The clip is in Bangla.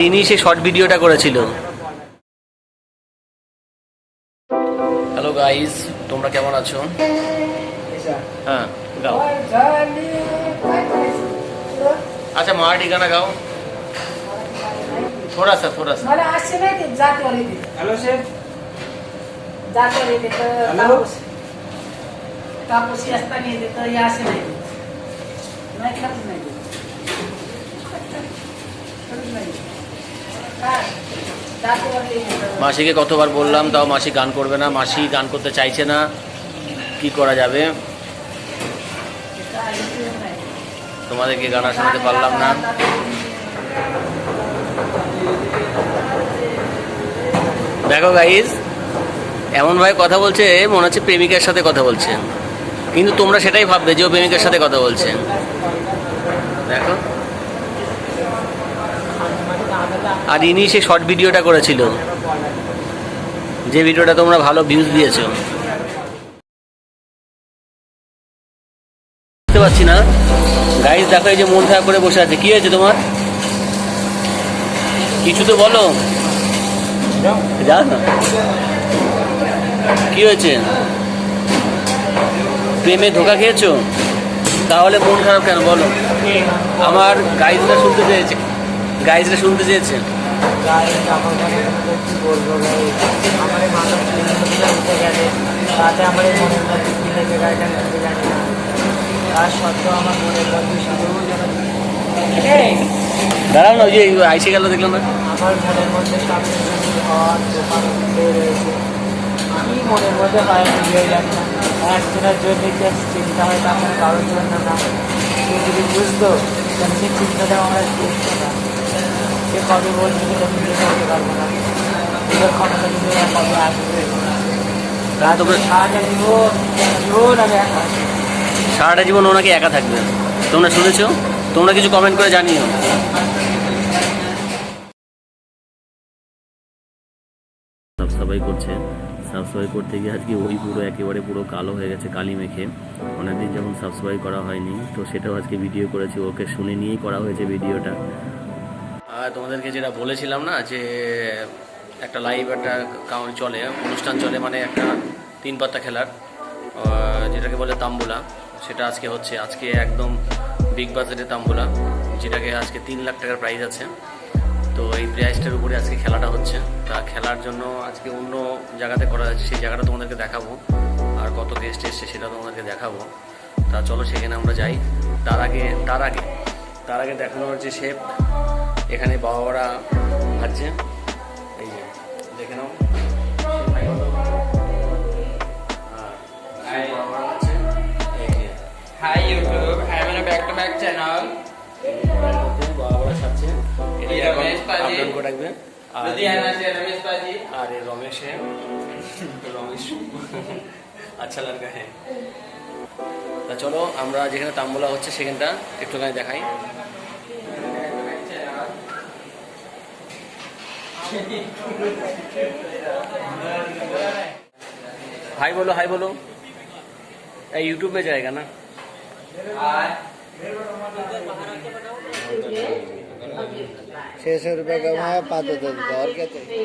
তিনি সে শর্ট ভিডিওটা করেছিল হ্যালো গাইস তোমরা কেমন আছো হ্যাঁ গাও अच्छा मराठी गाना गाओ थोड़ा सा थोड़ा सा मला असे नाही देत जातवाले देत हॅलो शेफ जातवाले देत हॅलो? कापूस कापूस असताना देत या असे नाही देत नाही खरंच नाही মাসিকে কতবার বললাম, তাও মাসি গান করবে না, মাসি গান করতে চাইছে না। কি করা যাবে? তোমাদেরকে গান শোনাতে পারলাম না। দেখো গাইজ এমনভাবে কথা বলছে, মনে হচ্ছে প্রেমিকার সাথে কথা বলছে। কিন্তু তোমরা সেটাই ভাববে যে ও প্রেমিকার সাথে কথা বলছে। দেখো। আর ইনি সেই শর্ট ভিডিওটা করেছিল। যে ভিডিওটা তোমরা ভালো ভিউজ দিয়েছ। বুঝতে পারছি না। গাইজ দেখো এই যে মন খারাপ করে বসে আছে। কি হয়েছে তোমার? কিছু তো বলো। যাও না। কি হয়েছে? প্রেমে ধোকা খেয়েছো? তাহলে মন খারাপ কেন? বলো। আমার গাইজরা শুনতে চেয়েছে। গাইজরা শুনতে চেয়েছে। গায়ে কাপড় কাপড় কি বলব ভাই আমার মাথা উঠে গেছে তাতে আমার এই মনের মধ্যে কি লেগে গাড়িটা নিতে জানি না তার সত্ত্বেও আমার মনের মধ্যে শুধু যেন দাঁড়াও ওই যে আইসে গেল দেখলাম আমার মনের মধ্যে সব রয়েছে আমি মনের মধ্যে বাইরে দিয়ে যাচ্ছি একজনের জন্য জাস্ট চিন্তা হয় তখন কারোর জন্য না। সে যদি বুঝতো, তাহলে সে চিন্তাটা আমরা বুঝতো না সে কবে বলছে সেটা নিজে করতে পারব না? নিজের ক্ষমতা কিন্তু কবে আসবে? সারাটা জীবন জীবন আমি একা সারাটা জীবন ওনাকে একা থাকবে। তোমরা শুনেছো? তোমরা কিছু কমেন্ট করে জানিও। সাবস্ক্রাইব করছে। সাবস্ক্রাইব করতে গিয়ে আজকে ওই পুরো একেবারে পুরো কালো হয়ে গেছে কালি মেখে। অনেকদিন যখন সাবস্ক্রাইব করা হয়নি তো সেটাও আজকে ভিডিও করেছি। ওকে শুনে নিয়েই করা হয়েছে ভিডিওটা তোমাদেরকে যেটা বলেছিলাম না, যে একটা লাইভ একটা কাউন্ট চলে, অনুষ্ঠান চলে মানে একটা তিন পাত্তা খেলার যেটাকে বলে তাম্বুলা। সেটা আজকে হচ্ছে, আজকে একদম বিগ বাজারে তাম্বুলা, যেটাকে আজকে তিন লাখ টাকার প্রাইজ আছে। তো এই প্রাইজটার উপরে আজকে খেলাটা হচ্ছে। তা খেলার জন্য আজকে অন্য জায়গাতে করা যাচ্ছে সেই জায়গাটা তোমাদেরকে দেখাবো। আর কত গেস্ট এসছে সেটা তোমাদেরকে দেখাবো। তা চলো সেখানে আমরা যাই। তার আগে তার আগে তার আগে দেখানোর যে শেপ এখানে বাবা মারা ভাজছে এই যে দেখে নাও শেফ ভাই কত- আর শেফ বাবা মারা ভাজছে। এই যে Hi YouTube, I'm on a back-to-back channel. বাবা মারা খাচ্ছে এটা এই এখন রমেশ পাজি। আপলোড করে রাখবে আর Ludhiana से रमेश पाजी আর ये रमेश है রমেশ আচ্ছা লাগা है তা চলো আমরা যেখানে তাম্বুলা হচ্ছে সেখানটা একটুখানি দেখাই हाय बोलो हाय बोलो। यूट्यूब में जाएगा ना? छः सौ रुपये कमाया पाँच हज़ार रुपये और क्या चाहिए?